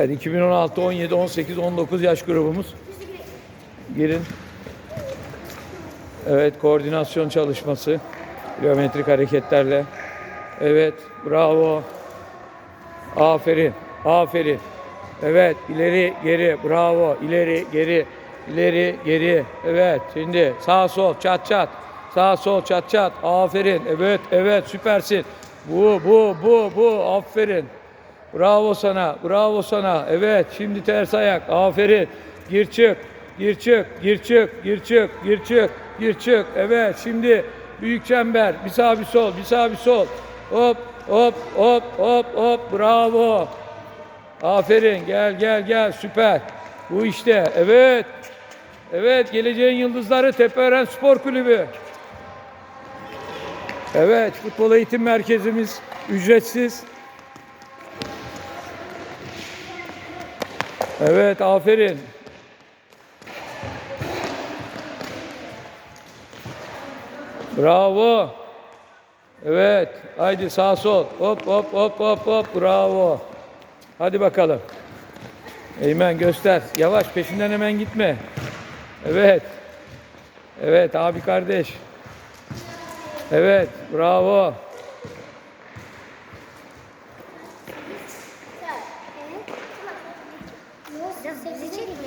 Evet, 2016, 17, 18, 19 yaş grubumuz. Girin. Evet, koordinasyon çalışması. Geometrik hareketlerle. Evet, bravo. Aferin, aferin. Evet, ileri, geri, bravo. İleri, geri, ileri, geri. Evet, şimdi sağ sol, çat çat. Sağ sol, çat çat. Aferin. Evet, evet, süpersin. Bu, bu, bu, bu. Aferin. Bravo sana, bravo sana. Evet, şimdi ters ayak. Aferin. Gir çık, gir çık, gir çık, gir çık, gir çık, gir çık. Evet, şimdi büyük çember. Bir sağ bir sol, bir sağ bir sol. Hop, hop, hop, hop, hop. Bravo. Aferin. Gel, gel, gel. Süper. Bu işte. Evet. Evet, geleceğin yıldızları Tepeören Spor Kulübü. Evet, futbol eğitim merkezimiz ücretsiz. Evet, aferin. Bravo. Evet, haydi sağ sol. Hop hop hop hop hop. Bravo. Hadi bakalım. Eymen göster. Yavaş peşinden hemen gitme. Evet. Evet abi kardeş. Evet, bravo. Sebze çekmeyin.